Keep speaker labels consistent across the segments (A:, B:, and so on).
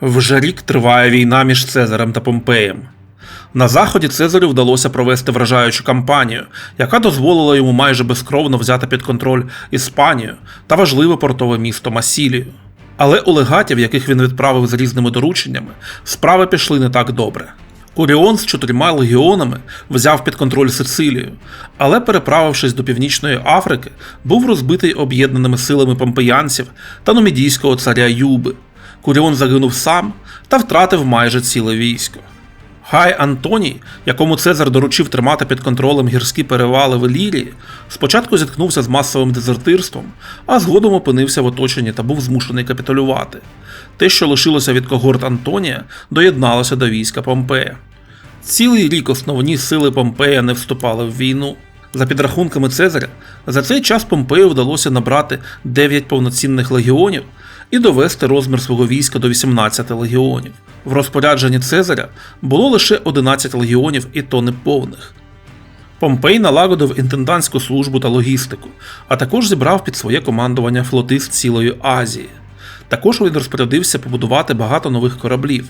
A: Вже рік триває війна між Цезарем та Помпеєм. На заході Цезарю вдалося провести вражаючу кампанію, яка дозволила йому майже безкровно взяти під контроль Іспанію та важливе портове місто Масілію. Але у легатів, яких він відправив з різними дорученнями, справи пішли не так добре. Куріон з чотирма легіонами взяв під контроль Сицилію, але, переправившись до Північної Африки, був розбитий об'єднаними силами помпеянців та нумідійського царя Юби. Куріон загинув сам та втратив майже ціле військо. Гай Антоній, якому Цезар доручив тримати під контролем гірські перевали в Ілірії, спочатку зіткнувся з масовим дезертирством, а згодом опинився в оточенні та був змушений капітулювати. Те, що лишилося від когорт Антонія, доєдналося до війська Помпея. Цілий рік основні сили Помпея не вступали в війну. За підрахунками Цезаря, за цей час Помпею вдалося набрати 9 повноцінних легіонів і довести розмір свого війська до 18 легіонів. В розпорядженні Цезаря було лише 11 легіонів і то неповних. Помпей налагодив інтендантську службу та логістику, а також зібрав під своє командування флоти з цілої Азії. Також він розпорядився побудувати багато нових кораблів.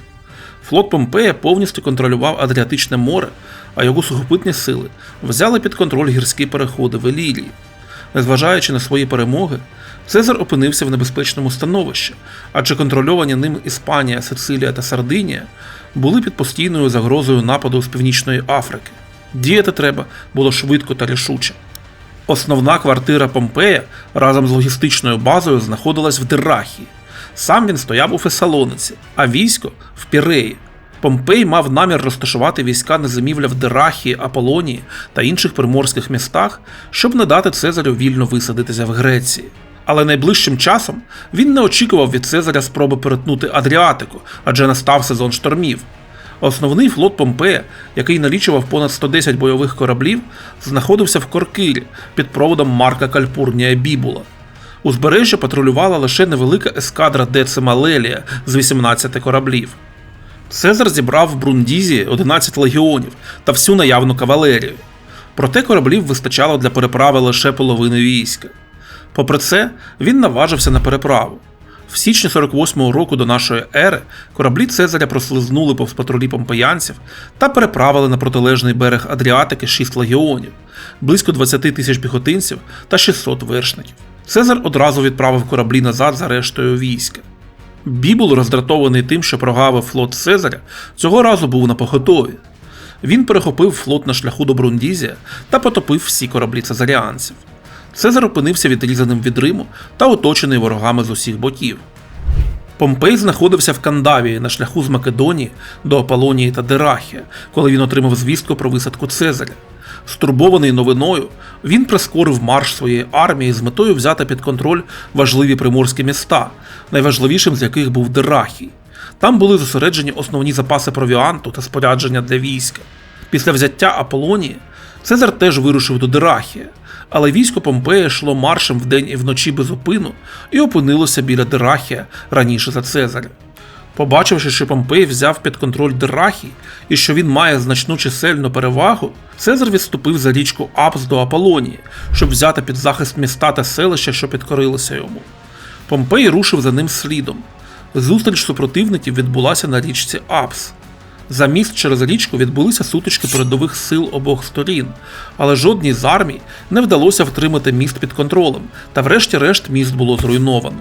A: Флот Помпея повністю контролював Адріатичне море, а його сухопутні сили взяли під контроль гірські переходи в Елірії. Незважаючи на свої перемоги, Цезар опинився в небезпечному становищі, адже контрольовані ним Іспанія, Сицилія та Сардинія були під постійною загрозою нападу з Північної Африки. Діяти треба було швидко та рішуче. Основна квартира Помпея разом з логістичною базою знаходилась в Дирахії. Сам він стояв у Фесалониці, а військо в Піреї. Помпей мав намір розташувати війська на зимівля в Дирахії, Аполонії та інших приморських містах, щоб не дати Цезарю вільно висадитися в Греції. Але найближчим часом він не очікував від Цезаря спроби перетнути Адріатику, адже настав сезон штормів. Основний флот Помпея, який налічував понад 110 бойових кораблів, знаходився в Коркирі під проводом Марка Кальпурнія Бібула. Узбережжя патрулювала лише невелика ескадра Децима Лелія з 18 кораблів. Цезар зібрав в Брундізі 11 легіонів та всю наявну кавалерію. Проте кораблів вистачало для переправи лише половини війська. Попри це, він наважився на переправу. В січні 48-го року до нашої ери кораблі Цезаря прослизнули повз патрулі помпеянців та переправили на протилежний берег Адріатики 6 легіонів, близько 20 тисяч піхотинців та 600 вершників. Цезар одразу відправив кораблі назад за рештою війська. Бібул, роздратований тим, що прогавив флот Цезаря, цього разу був на поготові. Він перехопив флот на шляху до Брундізія та потопив всі кораблі цезаріанців. Цезар опинився відрізаним від Риму та оточений ворогами з усіх боків. Помпей знаходився в Кандавії на шляху з Македонії до Аполонії та Дирахія, коли він отримав звістку про висадку Цезаря. Стурбований новиною, він прискорив марш своєї армії з метою взяти під контроль важливі приморські міста, найважливішим з яких був Дирахій. Там були зосереджені основні запаси провіанту та спорядження для війська. Після взяття Аполонії Цезар теж вирушив до Дирахія, але військо Помпея йшло маршем вдень і вночі без упину і опинилося біля Дирахія раніше за Цезаря. Побачивши, що Помпей взяв під контроль Дирахій і що він має значну чисельну перевагу, Цезар відступив за річку Апс до Аполонії, щоб взяти під захист міста та селища, що підкорилися йому. Помпей рушив за ним слідом. Зустріч супротивників відбулася на річці Апс. За міст через річку відбулися сутички передових сил обох сторін, але жодній з армій не вдалося втримати міст під контролем, та врешті-решт міст було зруйновано.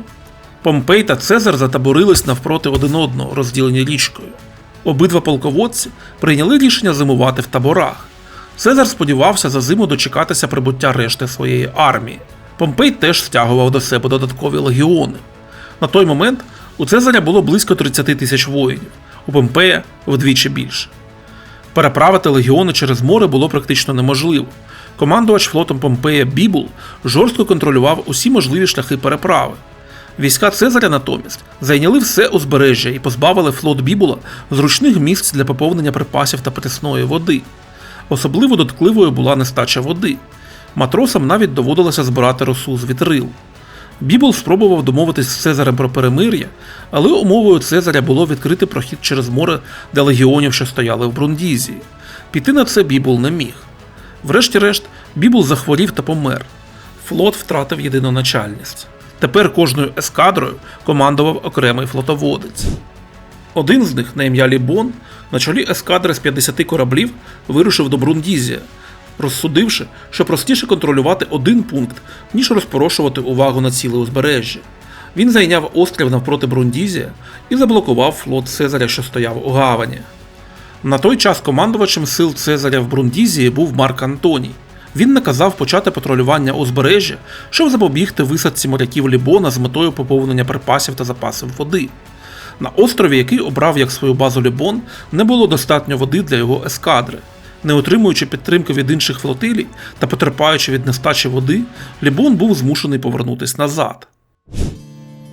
A: Помпей та Цезар затаборились навпроти один одного, розділені річкою. Обидва полководці прийняли рішення зимувати в таборах. Цезар сподівався за зиму дочекатися прибуття решти своєї армії. Помпей теж стягував до себе додаткові легіони. На той момент у Цезаря було близько 30 тисяч воїнів, у Помпея вдвічі більше. Переправити легіони через море було практично неможливо. Командувач флотом Помпея Бібул жорстко контролював усі можливі шляхи переправи. Війська Цезаря натомість зайняли все узбережжя і позбавили флот Бібула зручних місць для поповнення припасів та прісної води. Особливо доткливою була нестача води. Матросам навіть доводилося збирати росу з вітрил. Бібул спробував домовитись з Цезарем про перемир'я, але умовою Цезаря було відкрити прохід через море для легіонів, що стояли в Брундізії. Піти на це Бібул не міг. Врешті-решт, Бібул захворів та помер. Флот втратив єдиноначальність. Тепер кожною ескадрою командував окремий флотоводець. Один з них на ім'я Лібон на чолі ескадри з 50 кораблів вирушив до Брундізія, розсудивши, що простіше контролювати один пункт, ніж розпорошувати увагу на ціле узбережжя. Він зайняв острів навпроти Брундізія і заблокував флот Цезаря, що стояв у гавані. На той час командувачем сил Цезаря в Брундізії був Марк Антоній. Він наказав почати патрулювання узбережжя, щоб запобігти висадці моряків Лібона з метою поповнення припасів та запасів води. На острові, який обрав як свою базу Лібон, не було достатньо води для його ескадри. Не отримуючи підтримки від інших флотилій та потерпаючи від нестачі води, Лібон був змушений повернутися назад.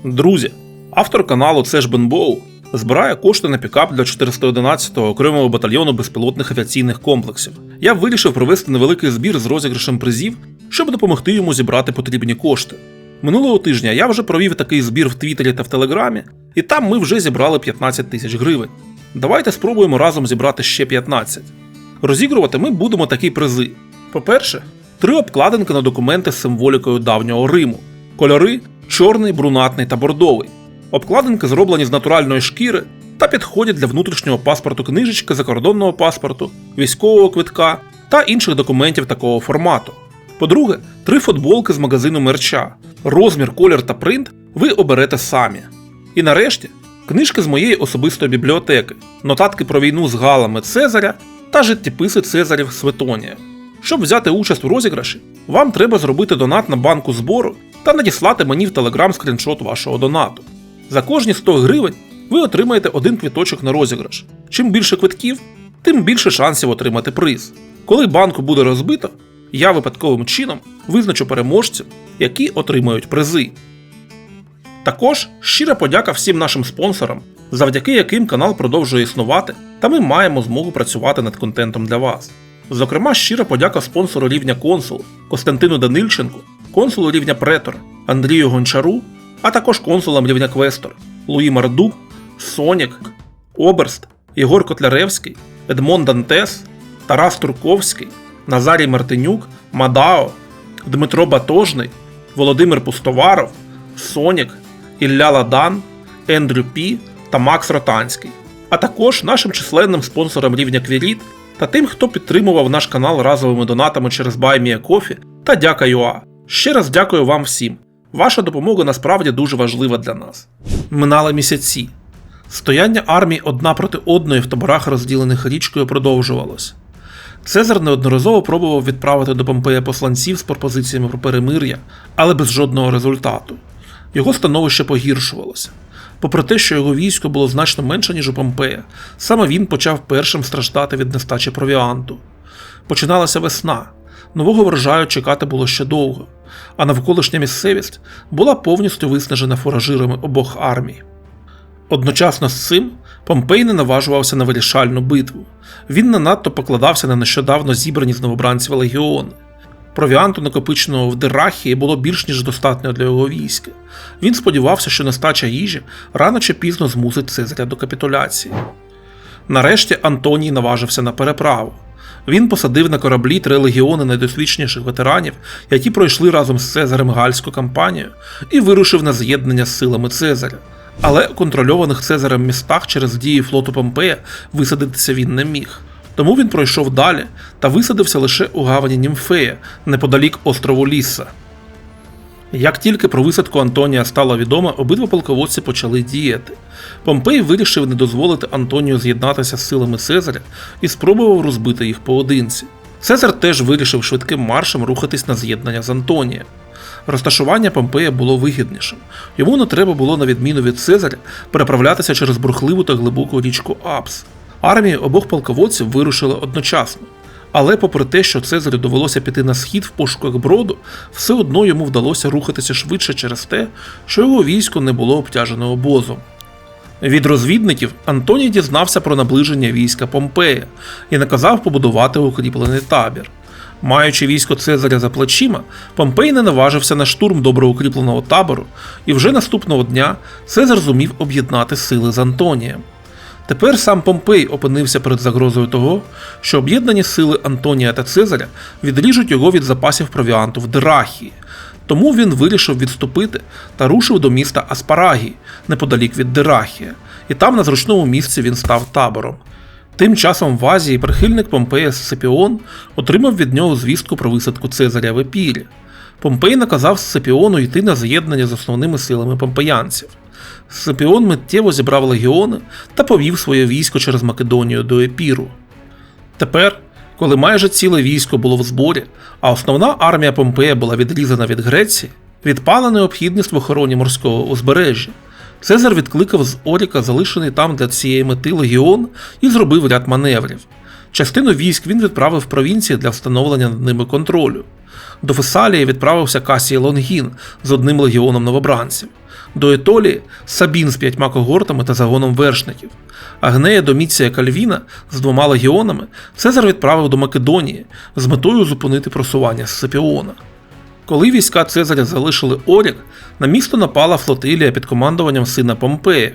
A: Друзі, автор каналу Це ж Бенбоу збирає кошти на пікап для 411-го окремого батальйону безпілотних авіаційних комплексів. Я вирішив провести невеликий збір з розіграшем призів, щоб допомогти йому зібрати потрібні кошти. Минулого тижня я вже провів такий збір в Твіттері та в Телеграмі, і там ми вже зібрали 15 тисяч гривень. Давайте спробуємо разом зібрати ще 15. Розігрувати ми будемо такі призи. По-перше, три обкладинки на документи з символікою давнього Риму. Кольори чорний, брунатний та бордовий. Обкладинки зроблені з натуральної шкіри та підходять для внутрішнього паспорту книжечки, закордонного паспорту, військового квитка та інших документів такого формату. По-друге, три футболки з магазину мерча. Розмір, колір та принт ви оберете самі. І нарешті книжки з моєї особистої бібліотеки, нотатки про війну з галами Цезаря та життєписи Цезарів Светонія. Щоб взяти участь у розіграші, вам треба зробити донат на банку збору та надіслати мені в Телеграм скріншот вашого донату. За кожні 100 гривень ви отримаєте один квіточок на розіграш. Чим більше квитків, тим більше шансів отримати приз. Коли банку буде розбито, я випадковим чином визначу переможців, які отримають призи. Також щира подяка всім нашим спонсорам, завдяки яким канал продовжує існувати, та ми маємо змогу працювати над контентом для вас. Зокрема, щира подяка спонсору рівня консул Костянтину Данильченку, консулу рівня Претор Андрію Гончару, а також консулам рівня Квестор Луї Мардук, Сонік, Оберст, Єгор Котляревський, Едмон Дантес, Тарас Турковський, Назарій Мартинюк, Мадао, Дмитро Батожний, Володимир Пустоваров, Сонік, Ілля Ладан, Ендрю Пі та Макс Ротанський, а також нашим численним спонсорам рівня Квіріт та тим, хто підтримував наш канал разовими донатами через BuyMeACoffee та Дяка.ua. Ще раз дякую вам всім. Ваша допомога насправді дуже важлива для нас. Минали місяці. Стояння армій одна проти одної в таборах, розділених річкою, продовжувалось. Цезар неодноразово пробував відправити до Помпея посланців з пропозиціями про перемир'я, але без жодного результату. Його становище погіршувалося. Попри те, що його військо було значно менше, ніж у Помпея, саме він почав першим страждати від нестачі провіанту. Починалася весна, нового врожаю чекати було ще довго, а навколишня місцевість була повністю виснажена фуражирами обох армій. Одночасно з цим Помпей не наважувався на вирішальну битву. Він не надто покладався на нещодавно зібрані з новобранців легіони. Провіанту, накопиченого в Дерахії, було більш ніж достатньо для його війська. Він сподівався, що нестача їжі рано чи пізно змусить Цезаря до капітуляції. Нарешті Антоній наважився на переправу. Він посадив на кораблі три легіони найдосвідченіших ветеранів, які пройшли разом з Цезарем Гальську кампанію, і вирушив на з'єднання з силами Цезаря. Але у контрольованих Цезарем містах через дії флоту Помпея висадитися він не міг. Тому він пройшов далі та висадився лише у гавані Німфея, неподалік острову Ліса. Як тільки про висадку Антонія стало відомо, обидва полководці почали діяти. Помпей вирішив не дозволити Антонію з'єднатися з силами Цезаря і спробував розбити їх поодинці. Цезар теж вирішив швидким маршем рухатись на з'єднання з Антонієм. Розташування Помпея було вигіднішим. Йому не треба було, на відміну від Цезаря, переправлятися через бурхливу та глибоку річку Апс. Армії обох полководців вирушили одночасно. Але попри те, що Цезарю довелося піти на схід в пошуках броду, все одно йому вдалося рухатися швидше через те, що його військо не було обтяжене обозом. Від розвідників Антоній дізнався про наближення війська Помпея і наказав побудувати укріплений табір. Маючи військо Цезаря за плечима, Помпей не наважився на штурм добре укріпленого табору, і вже наступного дня Цезар зумів об'єднати сили з Антонієм. Тепер сам Помпей опинився перед загрозою того, що об'єднані сили Антонія та Цезаря відріжуть його від запасів провіанту в Дирахії. Тому він вирішив відступити та рушив до міста Аспарагії, неподалік від Дирахія, і там на зручному місці він став табором. Тим часом в Азії прихильник Помпея Сципіон отримав від нього звістку про висадку Цезаря в Епірі. Помпей наказав Сципіону йти на з'єднання з основними силами помпеянців. Сципіон миттєво зібрав легіони та повів своє військо через Македонію до Епіру. Тепер, коли майже ціле військо було в зборі, а основна армія Помпея була відрізана від Греції, відпала необхідність в охороні морського узбережжя. Цезар відкликав з Оріка залишений там для цієї мети легіон і зробив ряд маневрів. Частину військ він відправив в провінції для встановлення над ними контролю. До Фесалії відправився Касій Лонгін з одним легіоном новобранців. До Етолії Сабін з п'ятьма когортами та загоном вершників. Агнея Доміція Кальвіна з двома легіонами Цезар відправив до Македонії з метою зупинити просування Сципіона. Коли війська Цезаря залишили Орік, на місто напала флотилія під командуванням сина Помпея.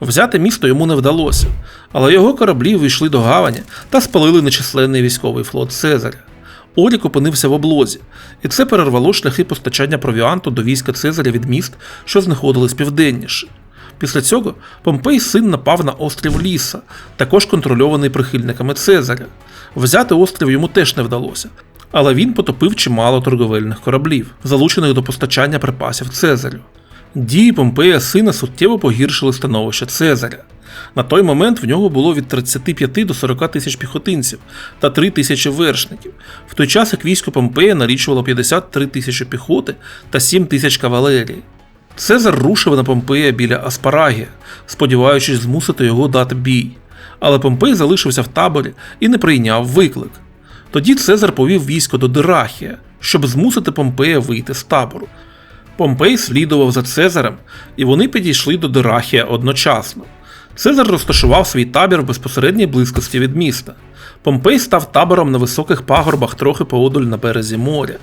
A: Взяти місто йому не вдалося, але його кораблі вийшли до гавані та спалили нечисленний військовий флот Цезаря. Орік опинився в облозі, і це перервало шляхи постачання провіанту до війська Цезаря від міст, що знаходились південніше. Після цього Помпей син напав на острів Ліса, також контрольований прихильниками Цезаря. Взяти острів йому теж не вдалося, але він потопив чимало торговельних кораблів, залучених до постачання припасів Цезарю. Дії Помпея сина суттєво погіршили становище Цезаря. На той момент в нього було від 35 до 40 тисяч піхотинців та 3 тисячі вершників, в той час як військо Помпея налічувало 53 тисячі піхоти та 7 тисяч кавалерії. Цезар рушив на Помпея біля Аспарагія, сподіваючись змусити його дати бій. Але Помпей залишився в таборі і не прийняв виклик. Тоді Цезар повів військо до Дирахія, щоб змусити Помпея вийти з табору. Помпей слідував за Цезарем, і вони підійшли до Дирахія одночасно. Цезар розташував свій табір в безпосередній близькості від міста. Помпей став табором на високих пагорбах трохи поодаль на березі моря.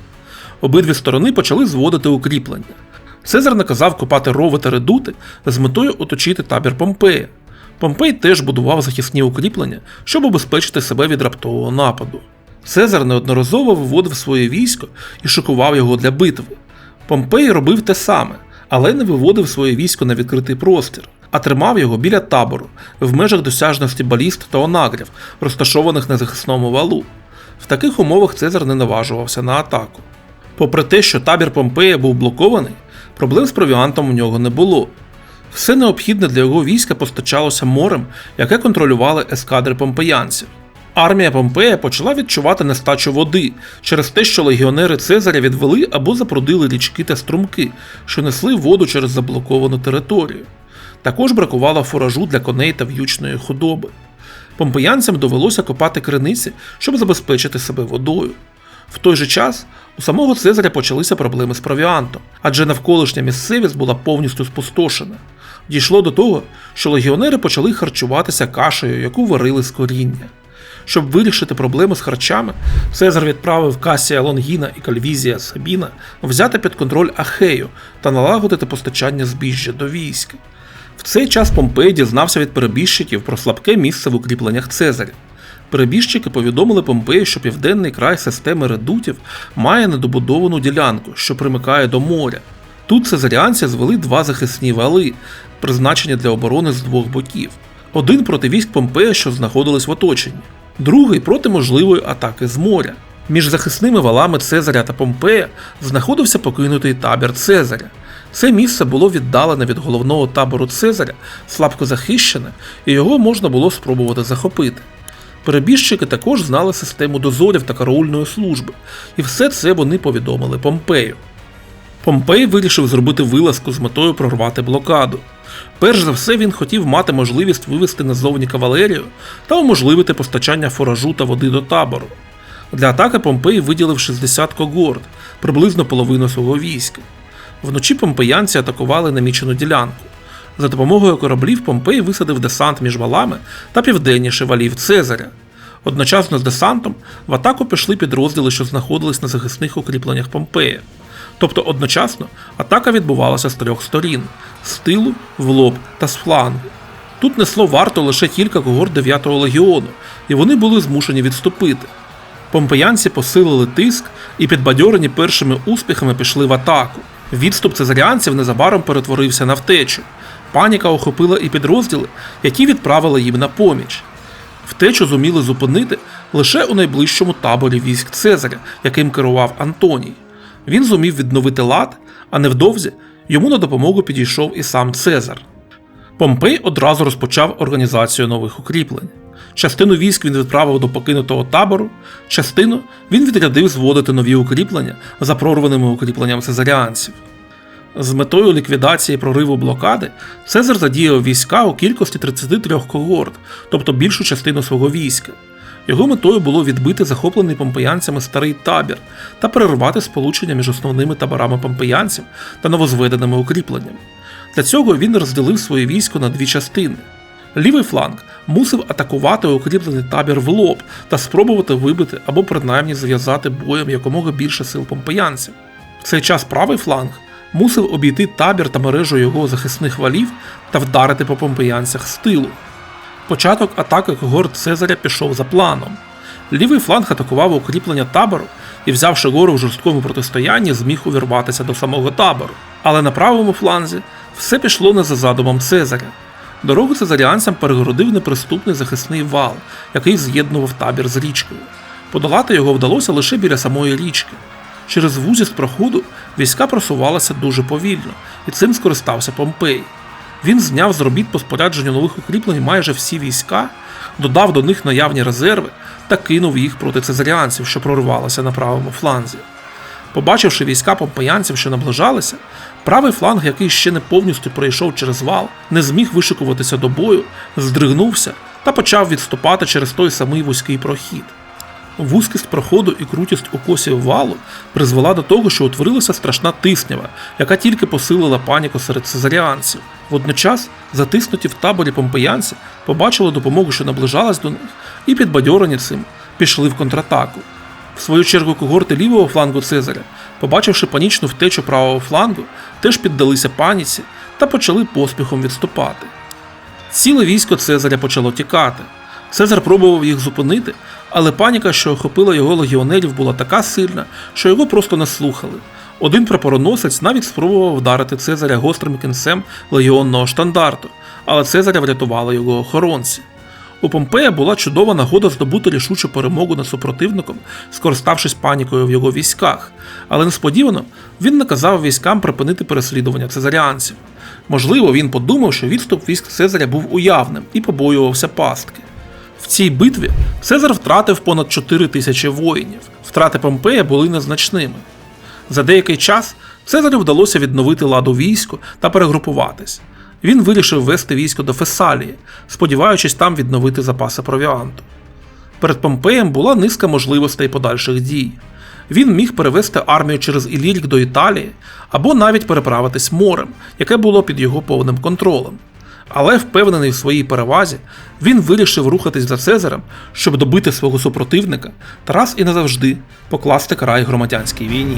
A: Обидві сторони почали зводити укріплення. Цезар наказав копати рови та редути з метою оточити табір Помпея. Помпей теж будував захисні укріплення, щоб обезпечити себе від раптового нападу. Цезар неодноразово виводив своє військо і шикував його для битви. Помпей робив те саме, але не виводив своє військо на відкритий простір, а тримав його біля табору, в межах досяжності баліст та онагрів, розташованих на захисному валу. В таких умовах Цезар не наважувався на атаку. Попри те, що табір Помпея був блокований, проблем з провіантом у нього не було. Все необхідне для його війська постачалося морем, яке контролювали ескадри помпеянців. Армія Помпея почала відчувати нестачу води через те, що легіонери Цезаря відвели або запрудили річки та струмки, що несли воду через заблоковану територію. Також бракувало фуражу для коней та в'ючної худоби. Помпеянцям довелося копати криниці, щоб забезпечити себе водою. В той же час у самого Цезаря почалися проблеми з провіантом, адже навколишня місцевість була повністю спустошена. Дійшло до того, що легіонери почали харчуватися кашею, яку варили з коріння. Щоб вирішити проблему з харчами, Цезар відправив Касія Лонгіна і Кальвізія Сабіна взяти під контроль Ахею та налагодити постачання збіжжя до війська. В цей час Помпей дізнався від перебіжчиків про слабке місце в укріпленнях Цезаря. Перебіжчики повідомили Помпею, що південний край системи редутів має недобудовану ділянку, що примикає до моря. Тут цезаріанці звели два захисні вали, призначені для оборони з двох боків. Один проти військ Помпея, що знаходились в оточенні, другий проти можливої атаки з моря. Між захисними валами Цезаря та Помпея знаходився покинутий табір Цезаря. Це місце було віддалене від головного табору Цезаря, слабко захищене, і його можна було спробувати захопити. Перебіжчики також знали систему дозорів та караульної служби, і все це вони повідомили Помпею. Помпей вирішив зробити вилазку з метою прорвати блокаду. Перш за все, він хотів мати можливість вивести назовні кавалерію та уможливити постачання фуражу та води до табору. Для атаки Помпей виділив 60 когорт, приблизно половину свого війська. Вночі помпеянці атакували намічену ділянку. За допомогою кораблів Помпей висадив десант між валами та південніше валів Цезаря. Одночасно з десантом в атаку пішли підрозділи, що знаходились на захисних укріпленнях Помпея. Тобто одночасно атака відбувалася з трьох сторін: з тилу, в лоб та з флангу. Тут несло варто лише кілька когорт 9-го легіону, і вони були змушені відступити. Помпеянці посилили тиск і підбадьорені першими успіхами пішли в атаку. Відступ цезаріанців незабаром перетворився на втечу. Паніка охопила і підрозділи, які відправили їм на поміч. Втечу зуміли зупинити лише у найближчому таборі військ Цезаря, яким керував Антоній. Він зумів відновити лад, а невдовзі йому на допомогу підійшов і сам Цезар. Помпей одразу розпочав організацію нових укріплень. Частину військ він відправив до покинутого табору, частину він відрядив зводити нові укріплення за прорваними укріпленням цезаріанців. З метою ліквідації прориву блокади Цезар задіяв війська у кількості 33 когорт, тобто більшу частину свого війська. Його метою було відбити захоплений помпеянцями старий табір та перервати сполучення між основними таборами помпеянців та новозведеними укріпленнями. Для цього він розділив своє військо на дві частини. Лівий фланг мусив атакувати укріплений табір в лоб та спробувати вибити або принаймні зв'язати боєм якомога більше сил помпеянців. В цей час правий фланг мусив обійти табір та мережу його захисних валів та вдарити по помпеянцях з тилу. Початок атаки когорт Цезаря пішов за планом. Лівий фланг атакував укріплення табору і, взявши гору в жорсткому протистоянні, зміг увірватися до самого табору. Але на правому фланзі все пішло не за задумом Цезаря. Дорогу цезаріанцям перегородив неприступний захисний вал, який з'єднував табір з річкою. Подолати його вдалося лише біля самої річки. Через вузість проходу війська просувалися дуже повільно, і цим скористався Помпей. Він зняв з робіт по спорядженню нових укріплень майже всі війська, додав до них наявні резерви та кинув їх проти цезаріанців, що проривалися на правому фланзі. Побачивши війська помпеянців, що наближалися, правий фланг, який ще не повністю пройшов через вал, не зміг вишикуватися до бою, здригнувся та почав відступати через той самий вузький прохід. Вузькість проходу і крутість укосів валу призвела до того, що утворилася страшна тиснява, яка тільки посилила паніку серед цезаріанців. Водночас, затиснуті в таборі помпеянці побачили допомогу, що наближалась до них, і підбадьорені цим пішли в контратаку. В свою чергу когорти лівого флангу Цезаря, побачивши панічну втечу правого флангу, теж піддалися паніці та почали поспіхом відступати. Ціле військо Цезаря почало тікати. Цезар пробував їх зупинити, але паніка, що охопила його легіонерів, була така сильна, що його просто не слухали. Один прапороносець навіть спробував вдарити Цезаря гострим кінцем легіонного штандарту, але Цезаря врятували його охоронці. У Помпея була чудова нагода здобути рішучу перемогу над супротивником, скориставшись панікою в його військах, але несподівано він наказав військам припинити переслідування цезаріанців. Можливо, він подумав, що відступ військ Цезаря був уявним і побоювався пастки. В цій битві Цезар втратив понад 4 тисячі воїнів. Втрати Помпея були незначними. За деякий час Цезарю вдалося відновити ладу війську та перегрупуватись. Він вирішив вести військо до Фесалії, сподіваючись там відновити запаси провіанту. Перед Помпеєм була низка можливостей подальших дій. Він міг перевести армію через Ілірік до Італії або навіть переправитись морем, яке було під його повним контролем. Але, впевнений в своїй перевазі, він вирішив рухатись за Цезарем, щоб добити свого супротивника та раз і назавжди покласти край громадянській війні.